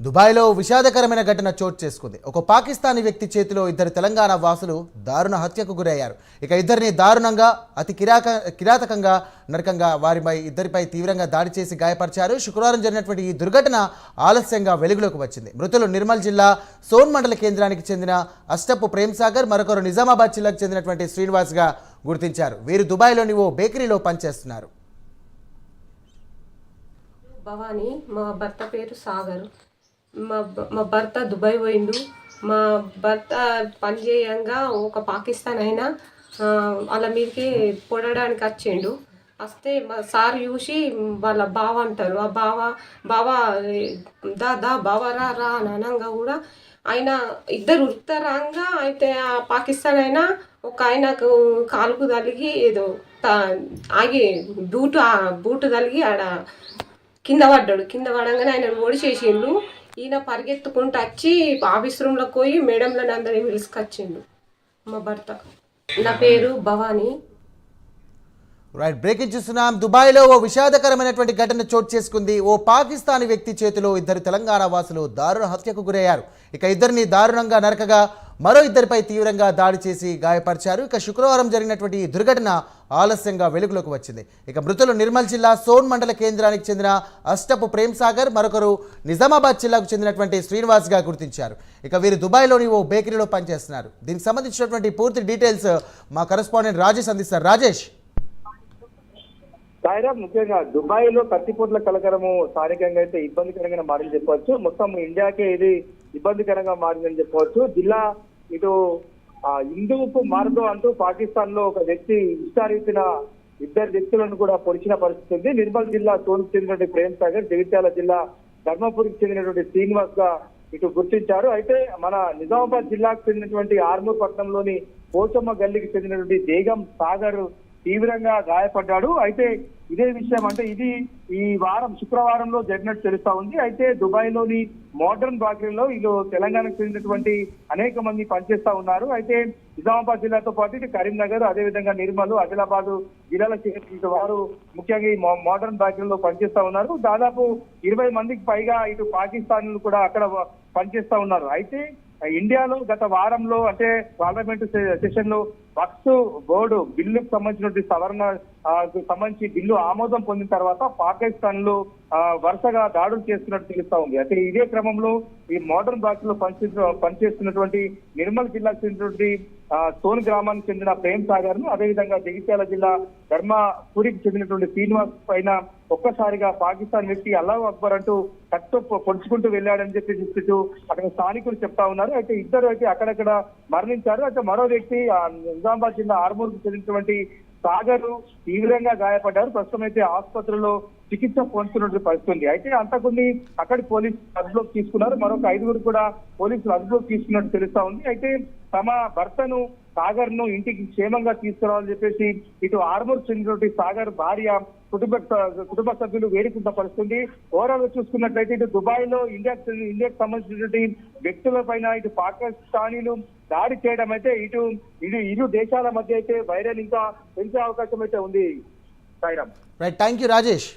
దుబాయ్లో విషాదకరమైన ఘటన చోటు చేసుకుంది. ఒక పాకిస్తానీ వ్యక్తి చేతిలో ఇద్దరు తెలంగాణ వాసులు దారుణ హత్యకు గురయ్యారు. ఇక ఇద్దరిని దారుణంగా అతి కిరాక కిరాతకంగా నరకంగా వారిపై ఇద్దరిపై తీవ్రంగా దాడి చేసి గాయపరిచారు. శుక్రవారం జరిగినటువంటి ఈ దుర్ఘటన ఆలస్యంగా వెలుగులోకి వచ్చింది. మృతులు నిర్మల్ జిల్లా సోన్ మండల కేంద్రానికి చెందిన అష్టపు ప్రేమ్ సాగర్ మరొకరు నిజామాబాద్ జిల్లాకు చెందినటువంటి శ్రీనివాస్గా గుర్తించారు. వీరు దుబాయ్లోని ఓ బేకరీలో పనిచేస్తున్నారు. భవానీ మా భర్త పేరు సాగర్. మా మా భర్త దుబాయ్ పోయిండు. మా భర్త పని చేయంగా ఒక పాకిస్తాన్ అయినా వాళ్ళ మీదకి పొడడానికి వచ్చిండు. వస్తే మా సార్ చూసి వాళ్ళ బావ అంటారు. ఆ బావ బావ దా దా బావ రా రా అని అనగా కూడా ఆయన ఇద్దరు ఉత్తరంగా అయితే ఆ పాకిస్తాన్ అయినా ఒక ఆయనకు కాలుకు తలిగి ఏదో ఆగి బూటు బూటు తలిగి ఆడ కింద పడ్డాడు. కింద పడంగానే ఆయన ఓడిచేసిండు ఈయన పరిగెత్తుకుంటూ వచ్చి ఆఫీస్ రూమ్లోకి పోయి మేడంలను అందరినీ పిలుసుకొచ్చిండు మా భర్త. నా పేరు భవానీ. రైట్ బ్రేకింగ్ చూస్తున్నాం దుబాయ్లో ఓ విషాదకరమైనటువంటి ఘటన చోటు చేసుకుంది. ఓ పాకిస్తానీ వ్యక్తి చేతిలో ఇద్దరు తెలంగాణ వాసులు దారుణ హత్యకు గురయ్యారు. ఇక ఇద్దరిని దారుణంగా నరకగా మరో ఇద్దరిపై తీవ్రంగా దాడి చేసి గాయపరిచారు. ఇక శుక్రవారం జరిగినటువంటి ఈ దుర్ఘటన ఆలస్యంగా వెలుగులోకి వచ్చింది. ఇక మృతులు నిర్మల్ జిల్లా సోన్ మండల కేంద్రానికి చెందిన అష్టపు ప్రేమ్ సాగర్ మరొకరు నిజామాబాద్ జిల్లాకు చెందినటువంటి శ్రీనివాస్గా గుర్తించారు. ఇక వీరు దుబాయ్లోని ఓ బేకరీలో పనిచేస్తున్నారు. దీనికి సంబంధించినటువంటి పూర్తి డీటెయిల్స్ మా కరెస్పాండెంట్ రాజేష్ అందిస్తారు. రాజేష్. సాయిరా ముఖ్యంగా దుబాయ్లో కత్తిపోట్ల కలకరము స్థానికంగా అయితే ఇబ్బందికరంగా మారింది చెప్పవచ్చు. మొత్తం ఇండియాకే ఇది ఇబ్బందికరంగా మారిందని చెప్పవచ్చు. జిల్లా ఇటు హిందువుకు మారదు అంటూ పాకిస్తాన్లో ఒక వ్యక్తి విస్తారించిన ఇద్దరు వ్యక్తులను కూడా పొడిచిన పరిస్థితి ఉంది. నిర్మల్ జిల్లా తోలుకు చెందినటువంటి ప్రేమ్ సాగర్ జగిత్యాల జిల్లా ధర్మపురికి చెందినటువంటి శ్రీనివాస్గా ఇటు గుర్తించారు. అయితే మన నిజామాబాద్ జిల్లాకు చెందినటువంటి ఆర్మూర్ పట్టణంలోని పోచమ్మ గల్లీకి చెందినటువంటి దేగం సాగర్ తీవ్రంగా గాయపడ్డాడు. అయితే ఇదే విషయం అంటే ఇది ఈ వారం శుక్రవారంలో జరిగినట్టు తెలుస్తా ఉంది. అయితే దుబాయ్లోని మోడర్న్ బాకరీలో వీళ్ళు తెలంగాణకు చెందినటువంటి అనేక మంది పనిచేస్తా ఉన్నారు. అయితే నిజామాబాద్ జిల్లాతో పాటు ఇటు కరీంనగర్ అదేవిధంగా నిర్మల్ ఆదిలాబాద్ జిల్లాల చెందిన వారు ముఖ్యంగా ఈ మో- మోడర్న్ బాకరీలో పనిచేస్తా ఉన్నారు. దాదాపు ఇరవై మందికి పైగా ఇటు పాకిస్తాన్లు కూడా అక్కడ పనిచేస్తా ఉన్నారు. అయితే ఇండియాలో గత వారంలో అంటే పార్లమెంట్ సెషన్లో వక్స్ బోర్డు బిల్లుకు సంబంధించినటువంటి సవరణ సంబంధించి బిల్లు ఆమోదం పొందిన తర్వాత పాకిస్తాన్లో వరుసగా దాడులు చేస్తున్నట్టు తెలుస్తా ఉంది. అయితే ఇదే క్రమంలో ఈ మోడర్న్ బాక్స్లో పనిచేస్తున్న పనిచేస్తున్నటువంటి నిర్మల్ జిల్లాకు చెందినటువంటి సోన్ గ్రామానికి చెందిన ప్రేమ్ సాగర్ను అదేవిధంగా జగిత్యాల జిల్లా ధర్మపురికి చెందినటువంటి శ్రీనివాస్ పైన ఒక్కసారిగా పాకిస్తాన్ వ్యక్తి అల్లాహ్ అక్బర్ అంటూ కట్టు పొడుచుకుంటూ వెళ్ళాడని చెప్పి చూస్తూ అక్కడ స్థానికులు చెప్తా ఉన్నారు. అయితే ఇద్దరు అయితే అక్కడక్కడ మరణించారు. అయితే మరో వ్యక్తి నిజామాబాద్ జిల్లా ఆర్మూర్కు చెందినటువంటి సాగర్ తీవ్రంగా గాయపడ్డారు. ప్రస్తుతం అయితే ఆసుపత్రిలో చికిత్స పొందుతున్నట్టు పరిస్థితి ఉంది. అయితే అంతకుని అక్కడి పోలీసు అదుపులోకి తీసుకున్నారు. మరొక ఐదుగురు కూడా పోలీసులు అదుపులోకి తీసుకున్నట్టు తెలుస్తా ఉంది. అయితే తమ భర్తను సాగర్ను ఇంటికి క్షేమంగా తీసుకురావాలని చెప్పేసి ఇటు ఆర్మూర్ చెందినటువంటి సాగర్ భార్య కుటుంబ కుటుంబ సభ్యులు వేడుకుంట పరిస్థితుంది ఓవరాల్గా చూసుకున్నట్లయితే ఇటు దుబాయ్లో ఇండియా ఇండియాకు సంబంధించినటువంటి వ్యక్తుల పైన ఇటు పాకిస్తానీలు దాడి చేయడం అయితే ఇటు ఇటు ఇరు దేశాల మధ్య అయితే వైరల్ ఇంకా పెంచే అవకాశం అయితే ఉంది. Sairam. Right thank you Rajesh